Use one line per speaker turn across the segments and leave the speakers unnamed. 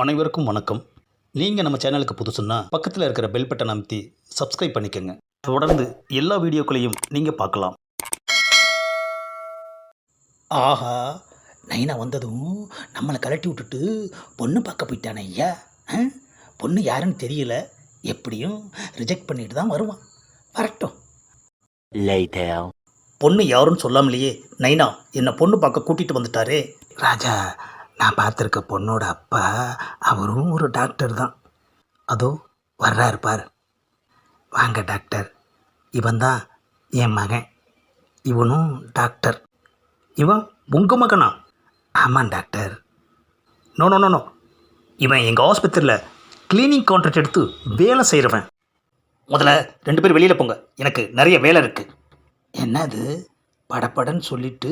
அனைவருக்கும் வணக்கம். நீங்கள் நம்ம சேனலுக்கு புதுசுன்னா பக்கத்தில் இருக்கிற பெல் பட்டன் அமைத்தி சப்ஸ்கிரைப் பண்ணிக்கோங்க. தொடர்ந்து எல்லா வீடியோக்களையும் நீங்கள் பார்க்கலாம்.
ஆஹா நைனா வந்ததும் நம்மளை கலட்டி விட்டுட்டு பொண்ணு பார்க்க போயிட்டானே ஐயா. ஆ? பொண்ணு யாருன்னு தெரியல. எப்படியும் ரிஜெக்ட் பண்ணிட்டு தான் வருவான். வரட்டும். பொண்ணு யாருன்னு சொல்லாமலேயே நைனா என்னை பொண்ணு பார்க்க கூட்டிட்டு வந்துட்டாரே. ராஜா நான் பார்த்துருக்க பொண்ணோட அப்பா அவரும் ஒரு டாக்டர் தான். அதோ வர்றாரு பார். வாங்க டாக்டர் இவன் தான் என் மகன். இவனும் டாக்டர் இவன் உங்கள் மகனா? ஆமாம் doctor no no no no இவன் எங்கள் ஆஸ்பத்திரியில் க்ளீனிங் கான்ட்ராக்ட் எடுத்து வேலை செய்கிறவன் முதல்ல ரெண்டு பேரும் வெளியில் போங்க. எனக்கு நிறைய வேலை இருக்குது என்னது? படப்படன்னு சொல்லிட்டு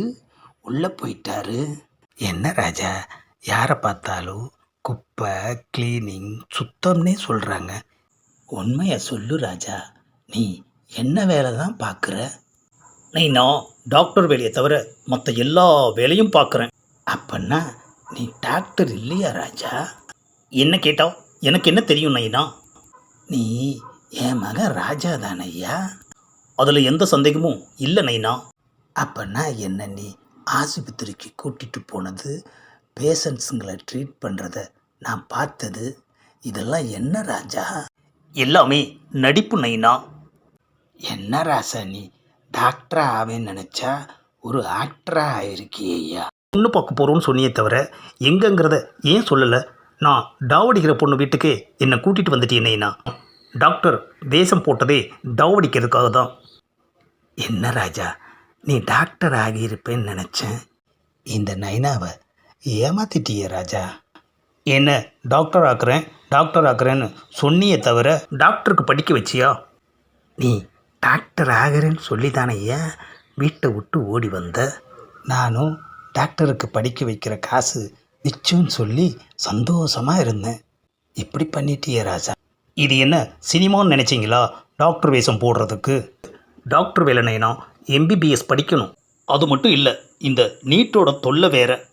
உள்ளே போயிட்டாரு. என்ன ராஜா? யாரை பார்த்தாலும் குப்பை க்ளீனிங் சுத்தம்னே சொல்கிறாங்க உண்மையை சொல்லு ராஜா. நீ என்ன வேலை தான் பார்க்குற? நீ நான் டாக்டர் வேலையை தவிர மற்ற எல்லா வேலையும் பார்க்குறேன். அப்பன்னா நீ டாக்டர் இல்லையா ராஜா? என்ன கேட்டா? எனக்கு என்ன தெரியும் நைனா? நீ என் மகன் ராஜா தானையா அதில் எந்த சந்தேகமும் இல்லை நைனா. அப்பன்னா என்ன நீ ஆஸ்பத்திரிக்கு கூட்டிகிட்டு போனது பேஷண்ட்ஸுங்களை ட்ரீட் பண்ணுறத நான் பார்த்தது. இதெல்லாம் என்ன ராஜா? எல்லாமே நடிப்பு நைனா. என்ன ராசா நீ? டாக்டரா ஆவேன்னு நினச்சா ஒரு ஆக்டரா ஆயிருக்கியா பொண்ணு பார்க்க போகிறோன்னு சொன்னியே தவிர எங்கங்கிறத ஏன் சொல்லலை? நான் டாவடிக்கிற பொண்ணு வீட்டுக்கு என்னை கூட்டிகிட்டு வந்துட்டேனேண்ணா டாக்டர் வேஷம் போட்டதே டாவடிக்கிறதுக்காக தான் என்ன ராஜா? நீ டாக்டர் ஆகியிருப்பேன்னு நினச்சேன். இந்த நைனாவை ஏமாத்திட்டியே ராஜா. என்ன டாக்டர் ஆக்குறேன் டாக்டர் ஆக்குறேன்னு சொன்னியே தவிர டாக்டருக்கு படிக்க வச்சியா? நீ டாக்டர் ஆகிறேன்னு சொல்லி ஏன் வீட்டை விட்டு ஓடி வந்த? நானும் டாக்டருக்கு படிக்க வைக்கிற காசு மிச்சம்னு சொல்லி சந்தோஷமாக இருந்தேன். இப்படி பண்ணிட்டியே ராஜா. இது என்ன சினிமான்னு நினச்சிங்களா? டாக்டர் வேஷம் போடுறதுக்கு. டாக்டர் வேலை வேலைனா எம்பிபிஎஸ் படிக்கணும். அது மட்டும் இல்லை இந்த நீட்டோட தொல்லை வேற.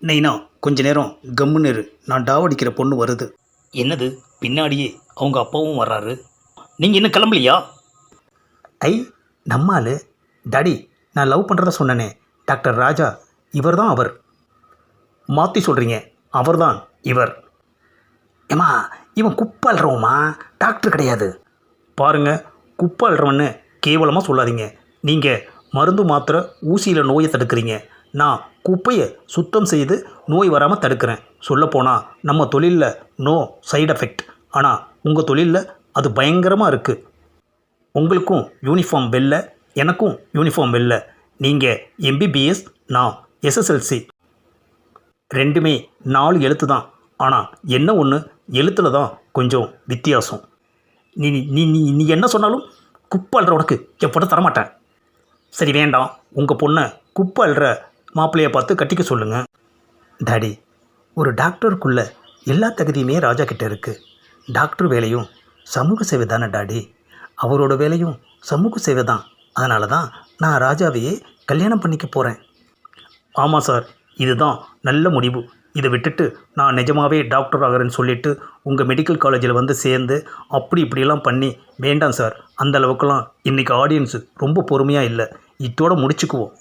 நெய்னா கொஞ்ச நேரம் கம்முன்னு இரு. நான் டாவடிக்கிற பொண்ணு வருது. என்னது? பின்னாடியே அவங்க அப்பாவும் வர்றாரு. நீங்கள் இன்னும் கிளம்பலையா? ஐ நம்மால் டாடி நான் லவ் பண்ணுறத சொன்னனே. டாக்டர் ராஜா இவர் தான் அவர். மாற்றி சொல்கிறீங்க அவர் தான் இவர். ஏமா இவன் குப்பை டாக்டர் கிடையாது. பாருங்க குப்பை கேவலமாக சொல்லாதீங்க. நீங்கள் மருந்து மாத்திரை ஊசியில் நோயை தடுக்கிறீங்க. நான் குப்பையை சுத்தம் செய்து நோய் வராமல் தடுக்கிறேன். சொல்லப்போனால் நம்ம தொழிலில் நோ சைடு எஃபெக்ட் ஆனால் உங்கள் தொழிலில் அது பயங்கரமாக இருக்குது உங்களுக்கும் யூனிஃபார்ம் வெளில எனக்கும் யூனிஃபார்ம் வெளில நீங்கள் எம்பிபிஎஸ் நான் எஸ்எஸ்எல்சி ரெண்டுமே நாலு எழுத்து தான். ஆனால் என்ன ஒன்று எழுத்தில் தான் கொஞ்சம் வித்தியாசம். நீ நீ நீ நீ என்ன சொன்னாலும் குப்பை உனக்கு என் தரமாட்டேன். சரி வேண்டாம். உங்கள் பொண்ணை குப்பை அல்ற மாப்பிள்ளையை பார்த்து கட்டிக்க சொல்லுங்கள் டாடி ஒரு டாக்டருக்குள்ள எல்லா தகுதியுமே ராஜா கிட்ட இருக்குது டாக்டர் வேலையும் சமூக சேவை தானே டாடி. அவரோட வேலையும் சமூக சேவை தான். அதனால தான் நான் ராஜாவையே கல்யாணம் பண்ணிக்க போகிறேன் ஆமாம் சார் இதுதான் நல்ல முடிவு. இதை விட்டுட்டு நான் நிஜமாவே டாக்டர் ஆகிறேன்னு சொல்லிவிட்டு உங்கள் மெடிக்கல் காலேஜில் வந்து சேர்ந்து அப்படி இப்படிலாம் பண்ணி வேண்டாம் சார். அந்த அளவுக்குலாம் இன்றைக்கி ஆடியன்ஸு ரொம்ப பொறுமையாக இல்லை. இதோட முடிச்சுக்குவோம்.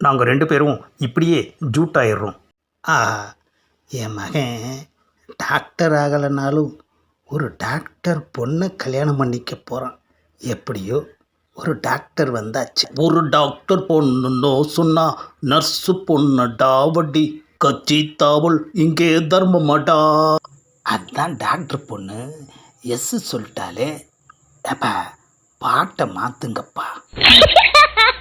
நாங்கள் ரெண்டு பேரும் இப்படியே ஜூட் ஆயிடுறோம். ஆ என் மகன் டாக்டர் ஆகலைனாலும் ஒரு டாக்டர் பொண்ணை கல்யாணம் பண்ணிக்க போகிறான் எப்படியோ ஒரு டாக்டர் வந்தாச்சு. ஒரு டாக்டர் பொண்ணுன்னோ சொன்னா நர்ஸு பொண்ணு டாவடி கச்சி தாவல் இங்கே தர்மமாடா அதான் டாக்டர் பொண்ணு எஸ் சொல்லிட்டாலே ஏப்பா பாட்டை மாற்றுங்கப்பா